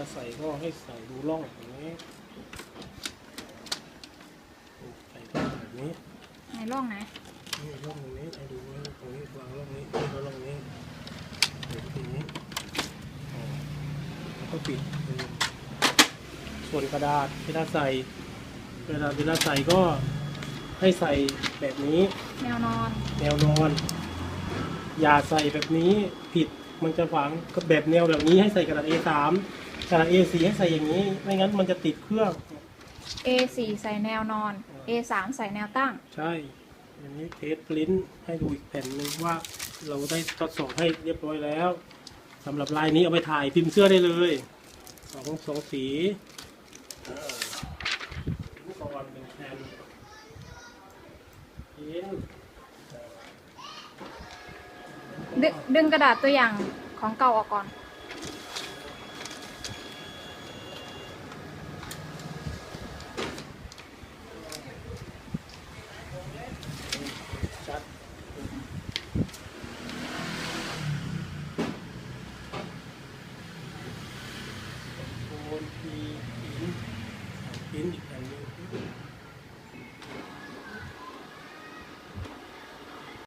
ลาใส่ก็ให้ใส่ดูร่องอย่างนี้ใส่ร่องแบบนี้ในร่องไหนนี่ร่องตรงนี้ให้ดูว่าตรงนี้วางร่องนี้นี่ก็ร่องนี้เดี๋ยวทีนี้อ๋อแล้วก็ปิดอืมส่วนกระดาษเวลาใส่เวลาเวลาใส่ก็ให้ใส่แบบนี้แนวนอนแนวนอน อย่าใส่แบบนี้ผิดมันจะฝังก็แบบแนวแบบนี้ให้ใส่กระดาษ A3 กระดาษ A4 ให้ใส่อย่างนี้ ไม่งั้นมันจะติดเครื่อง A4 ใส่แนวนอน A3 ใส่แนวตั้ง ใช่ อันนี้เทสปริ้นให้ดูอีกแผ่นหนึ่งว่าเราได้ทดสอบให้เรียบร้อยแล้วสำหรับลายนี้เอาไปถ่ายพิมพ์เสื้อได้เลยสองสองสีเอ่ออุปกรณ์เป็นแผ่นพิมพ์ดึงดึงกระดาษตัวอย่างของเก่าออกก่อน ชัด โคนพีพินพิ